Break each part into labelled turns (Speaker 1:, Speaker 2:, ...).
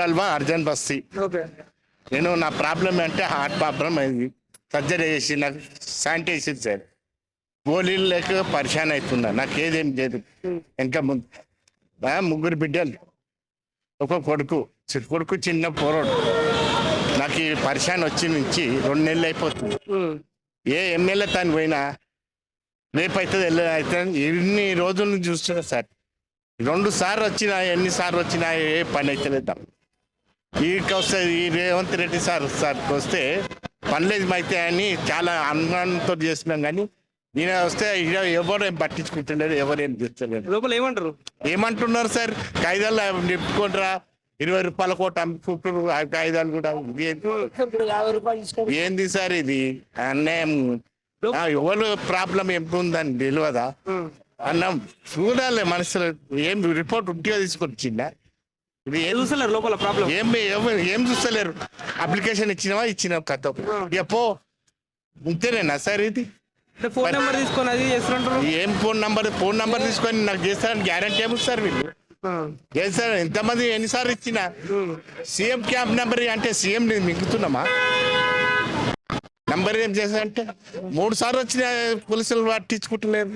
Speaker 1: ఓల్డల్వా అర్జున్ బస్తి. నేను నా ప్రాబ్లం అంటే హార్ట్ ప్రాబ్లం అయింది. సర్జరీ చేసి నాకు శానిటైజర్ సార్. గోళీలు లేక పరిశాన్ అవుతున్నా. నాకు ఏదేం లేదు. ఇంకా ముందు ముగ్గురు బిడ్డలు. ఒక కొడుకు. కొడుకు చిన్న పోరోడు. నాకు ఈ పరిశాన్ వచ్చి నుంచి రెండు నెలలు అయిపోతుంది. ఏ ఎమ్మెల్యే తాను పోయినా రేపు అవుతుంది ఎల్లు అవుతుంది ఎన్ని రోజుల నుంచి చూస్తున్నా సార్. రెండు సార్లు వచ్చినా ఎన్ని సార్లు వచ్చినా ఏ పని అయితే వీడికి వస్తే ఈ రేవంత్ రెడ్డి సార్ సార్కి వస్తే పనులేదు అయితే అని చాలా అనుమానంతో చేస్తున్నాం కానీ ఈయన వస్తే ఎవరు ఏం పట్టించుకుంటలేరు ఎవరు ఏం చేస్తలేరు.
Speaker 2: లోపల ఏమంటారు?
Speaker 1: ఏమంటున్నారు సార్? కాగితాలు నింపుకుంటారా ఇరవై రూపాయల కోట అమ్ముకుంటారు కాగితాలు కూడా ఏంది- సార్ ఇది? అన్యాయం. ఎవరు ప్రాబ్లం ఉందని తెలియదా. అన్నం చూడాలి మనసులో ఏం రిపోర్ట్ ఉంటిగా తీసుకొచ్చిందా ఇది
Speaker 2: చూస్తలేరు లోపల ప్రాబ్లం
Speaker 1: ఏం ఏం- చూస్తలేరు? అప్లికేషన్ ఇచ్చినావా? ఇచ్చిన కథ. ఇక పో. ఇంతేనేనా సార్ ఇది.
Speaker 2: ఫోన్ నెంబర్ తీసుకొని అది చేస్తుంటారు
Speaker 1: ఏం ఫోన్ నంబర్? ఫోన్ నంబర్ తీసుకొని నాకు చేస్తారని గ్యారంటీ ఏమి సార్ వీళ్ళు చేస్తారు. ఎంతమంది ఎన్నిసార్లు ఇచ్చిన? సీఎం క్యాంప్ నెంబర్ అంటే సీఎం మింగుతున్నామా? నంబర్ ఏం చేశారంటే మూడు సార్లు వచ్చిన పోలీసులు పట్టించుకుంటలేరు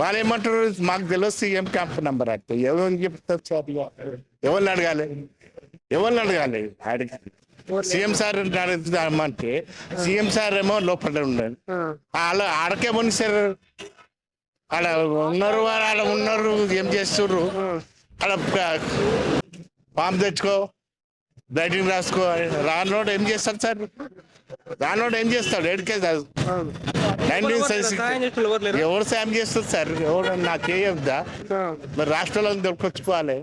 Speaker 1: వాళ్ళు ఏమంటారు మాకు తెలియదు సీఎం క్యాంప్ నంబర్ అంటే. ఎవరు చెప్తారు సార్? ఎవరిని అడగాలి? ఎవరిని అడగాలి? అడిగి సీఎం సార్ అడగమంటే సీఎం సార్ ఏమో లోపల ఉన్నారు. వాళ్ళ ఆడకేమో సార్. ఆడ ఉన్నారు ఆడ ఉన్నారు ఏం చేస్తుర్రు? ఆడ ఫామ్ తెచ్చుకో రైటింగ్ రాసుకో రానోడు ఏం చేస్తాడు సార్? రానోడు ఏం చేస్తాడు? ఏడికే నైన్టీన్
Speaker 2: ఎవరు
Speaker 1: సాయం చేస్తుంది సార్? ఎవరు నాకు చేయొద్దా? మరి రాష్ట్రంలో దొరికొచ్చుకోవాలి.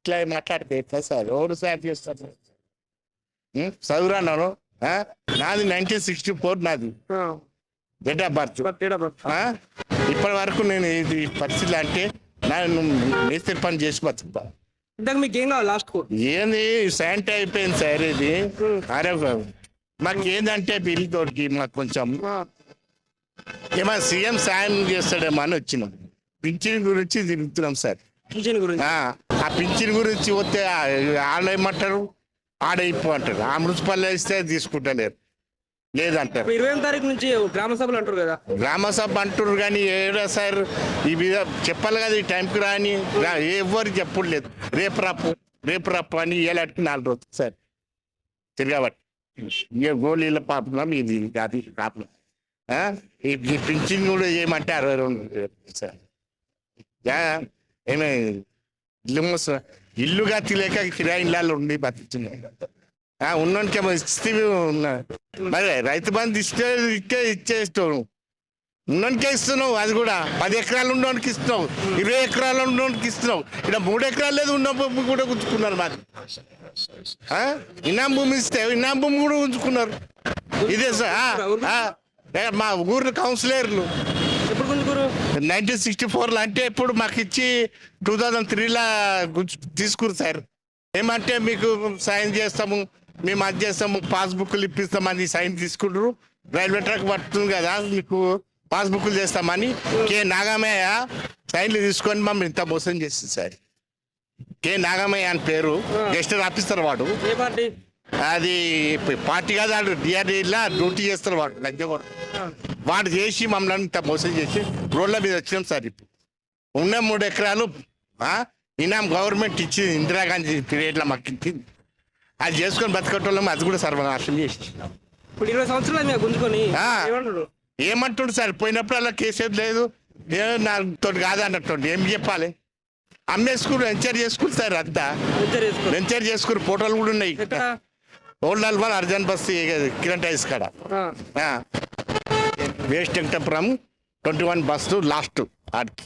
Speaker 1: ఇట్లా మాట్లాడితే ఎట్లా సార్? ఎవరు సాయం చేస్తారు? చదువురాను ఆ? నాది నైన్టీన్ సిక్స్టీ ఫోర్ నాది. Date of birth? ఇప్పటి వరకు నేను ఇది పరిస్థితి అంటే నేను మేస్త్రి పని చేసి బతుకుతా.
Speaker 2: ఇంతకు మీకు ఏం కావాలి లాస్ట్కు
Speaker 1: ఏంది? శాంట్ అయిపోయింది సార్ ఇది. అరే మాకు ఏందంటే బిల్ తోటికి మాకు కొంచెం ఏమో సీఎం సాయం చేస్తాడేమో అని వచ్చినాం. పింఛన్ గురించి తిరుగుతున్నాం సార్.
Speaker 2: పింఛన్ గురించి?
Speaker 1: ఆ పింఛన్ గురించి వస్తే ఆడ ఏమంటారు? ఆడ అంటారు. ఆ మున్సిపల్ ఇస్తే తీసుకుంటలేరు. లేదంటారు.
Speaker 2: ఇరవై తారీఖు నుంచి గ్రామ సభలు అంటారు కదా.
Speaker 1: గ్రామ సభ అంటున్నారు కానీ ఏడా సార్? ఈ విధ చెప్పాలి కదా ఈ టైంకి రాని. ఎవరు చెప్పలేదు రేపు రాపు రేపు రాపు అని ఏలాంటి నాలుగు రోజులు సార్. తిరగబట్టి. ఏ గోళీల ప్రాబ్లం ఇది అది ప్రాబ్లం ఆ? ఈ ఈ పింఛన్ కూడా చేయమంటే అరవై రెండు సార్ యా, ఏమే ఇల్లు మోస ఇల్లుగా తెలియక కిరాయిళ్ళు ఉండి బతుకుతున్నాయి. ఆ, ఉన్నోనికేమో ఇస్తే ఉన్నా మరి రైతు బంధు ఇస్తే ఇచ్చే ఇచ్చేస్తావు ఉన్నోనికే ఇస్తున్నావు అది కూడా. పది ఎకరాలు ఉన్నోనికి ఇస్తున్నావు ఇరవై ఎకరాలు ఉన్నోనికి ఇస్తున్నావు ఇక్కడ మూడు ఎకరాలు లేదు ఉన్న భూమి కూడా ఉంచుకున్నారు మాది. ఆ? ఇనాం భూమి ఇస్తే ఇనాం భూమి కూడా ఉంచుకున్నారు ఇదే సార్ మా ఊర్లో కౌన్సిలర్లు. నైన్టీన్ సిక్స్టీ ఫోర్లో అంటే ఇప్పుడు మాకు ఇచ్చి టూ థౌజండ్ త్రీలో తీసుకురు సార్. ఏమంటే మీకు సైన్ చేస్తాము మేము అది చేస్తాము పాస్బుక్లు ఇప్పిస్తామని సైన్ తీసుకుంటారు రైల్వే ట్రాక్ పడుతుంది కదా మీకు పాస్బుక్లు చేస్తామని కే నాగమయ్య సైన్లు తీసుకొని మమ్మల్ని ఇంత మోసం చేసింది సార్. కే నాగమయ్య అని పేరు గెస్ట్ ఆఫీసర్ వాడు. అది పార్టీ కాదు వాడు డిఆర్డీలో డ్యూటీ చేస్తారు వాడు లంచగొండ వాడు చేసి మమ్మల్ని ఇంత మోసం చేసి రోడ్ల మీద వచ్చినాం సార్ ఇప్పుడు. ఉన్న మూడు ఎకరాలు ఇనాం గవర్నమెంట్ ఇచ్చి ఇందిరాగాంధీ పీరియడ్లో మాకు ఇచ్చింది. అది చేసుకొని బతకటోళ్ళం అది కూడా సర్వనాశనం చేసి
Speaker 2: ఇప్పుడు ఇరవై సంవత్సరాలు గుంజుకొని.
Speaker 1: ఏమంటుండు సార్? పోయినప్పుడు అలా కేసేది లేదు. నాతో కాదు అన్నట్టు ఏం చెప్పాలి? అమ్మేసుకుని వెంచర్ చేసుకుని సార్ అంతా. వెంచర్ చేసుకుని. ఫోటోలు కూడా ఉన్నాయి. ఓల్డ్ అల్వాల్ అర్జన్ బస్తీ కిరణ్ టైస్ కాడ. West Venkatapuram twenty one bus last ఆడికి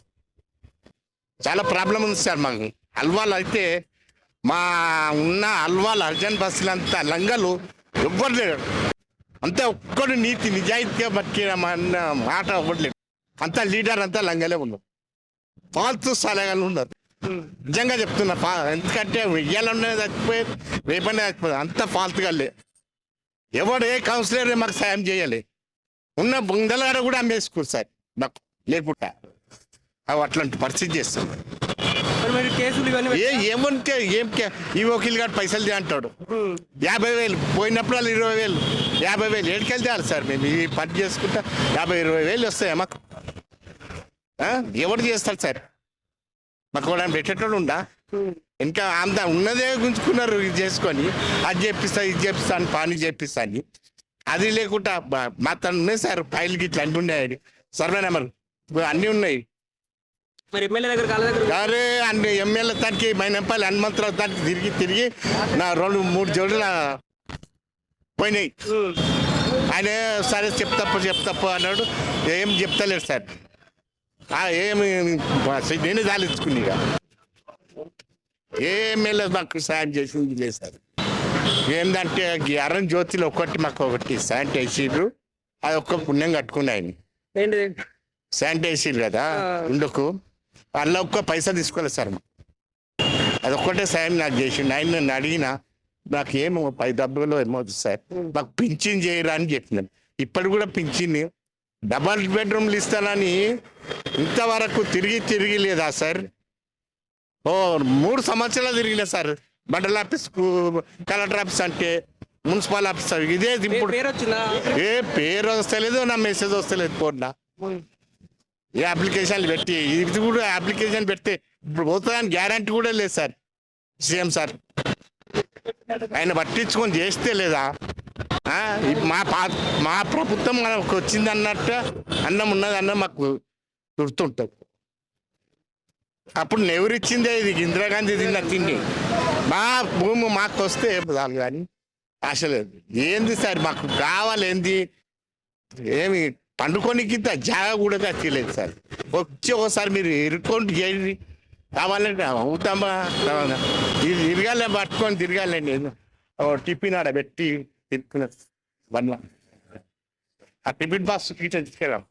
Speaker 1: చాలా ప్రాబ్లం ఉంది సార్ మాకు. అల్వాల్ అయితే మా ఉన్న అల్వాల్ అర్జన్ బస్సులు అంతా లంగలు ఎవ్వరు లేరు. అంతా ఒక్కడు నీతి నిజాయితీగా బతికిన మాట అవ్వట్లేదు. అంతా లీడర్ అంతా లంగలే ఉన్నారు. ఫాల్తు సలహాలు ఉన్నారు. నిజంగా చెప్తున్నా ఫా ఎందుకంటే ఇయ్యాలనే చచ్చిపోయేది రేపన్నా చచ్చిపోయేది అంత ఫాల్తుగా లే. ఎవడు ఏ కౌన్సిలర్ మాకు సాయం చేయాలి. ఉన్న బొందలాడ కూడా అమ్మేసుకోరు సార్. నాకు లేకుండా. అవి అట్లాంటి పరిస్థితి చేస్తుంది
Speaker 2: మీరు కేసులు ఇవన్నీ
Speaker 1: ఏ ఏమంటే ఏం కే- ఈ వకీల్ గారు పైసలు దే అంటాడు. యాభై వేలు పోయినప్పుడు వాళ్ళు ఇరవై వేలు యాభై వేలు. ఏడుకెళ్తే సార్ మేము ఈ పని చేసుకుంటా యాభై ఇరవై వేలు వస్తాయి మాకు? ఆ? ఎవరు చేస్తారు సార్? మాకు కూడా పెట్టేటోడు ఉందా ఇంకా అంత ఉన్నదే గుంజుకున్నారు ఇది చేసుకొని. అది చేపిస్తా ఇది చేపిస్తా అని పని చేపిస్తా అని. అది లేకుండా మా తను ఉన్నాయి సార్ ఫైల్ గిట్ల అన్నీ ఉన్నాయి సర్వే నెంబర్. అన్నీ ఉన్నాయి.
Speaker 2: మరి ఎమ్మెల్యే దగ్గర కాళ్ళ దగ్గర
Speaker 1: అరే అన్ని ఎమ్మెల్యే తనకి మైనంపల్లి హనుమంతరావు తనకి తిరిగి తిరిగి నా రెండు మూడు జోడుల పోయినాయి.
Speaker 2: ఉమ్.
Speaker 1: ఆయన సరే చెప్తప్పు చెప్తప్పు అన్నాడు. ఏం చెప్తలేడు సార్. ఆ, ఏమి నేను దాలించుకుని ఇక. ఏ ఎమ్మెల్యే మాకు సాయం చేసింది లేదు సార్. ఏంటంటే అరణ్ జ్యోతిలో ఒక్కటి మాకు ఒకటి వేసిర్రు అది ఒక్క పుణ్యం కట్టుకున్నాయని.
Speaker 2: ఏంటిది?
Speaker 1: శాంట్ వేసిర్రు కదా
Speaker 2: ఆ.
Speaker 1: అందులో ఒక్క పైసా తీసుకోలేదు సార్ అది ఒక్కటే సాయం నాకు చేసిండు ఆయన నన్ను అడిగిన నాకు ఏమో పై డబ్బులు ఏమవుతుంది సార్. మాకు పింఛన్ చేయరా అని చెప్పినాను ఇప్పుడు కూడా పింఛన్ డబల్ బెడ్రూమ్లు ఇస్తానని ఇంతవరకు తిరిగి తిరిగి లేదా సార్? ఓ మూడు సంవత్సరాలు తిరిగినా సార్. మండల ఆఫీస్కు కలెక్టర్ ఆఫీస్ అంటే మున్సిపల్ ఆఫీస్ ఇదే ఇప్పుడు ఏ పేరు వస్తలేదు నా మెసేజ్ వస్తలేదు పోన్నా
Speaker 2: ఏ
Speaker 1: ఈ అప్లికేషన్లు పెట్టి ఇది కూడా అప్లికేషన్ పెడితే ఇప్పుడు పోతుందని గ్యారంటీ కూడా లేదు సార్. CM sir. ఆయన పట్టించుకొని చేస్తే లేదా? మా పా మా ప్రభుత్వం మనకు వచ్చింది అన్నట్టు అన్నం ఉన్నది అన్నం మాకు గుర్తుంటుంది. అప్పుడు నెవరిచ్చిందే ఇది? ఇందిరాగాంధీ తిన్న తిండి. మా భూమి మాకు వస్తే ఏం చాలు కానీ ఆశ లేదు. ఏంది సార్ మాకు కావాలి ఏంది? ఏమి పండుకోనికి జాగా కూడా కట్టలేదు సార్. వచ్చి ఒకసారి మీరు ఇరుక్కొని చేయండి కావాలంటే అవుతామా? ఇది తిరగాలి పట్టుకొని తిరగాలండి టిఫిన్ ఆడ పెట్టి తిరుగుతున్నా బండ్ల. ఆ టిఫిన్ బాక్స్ తీసుకెళ్ళాం.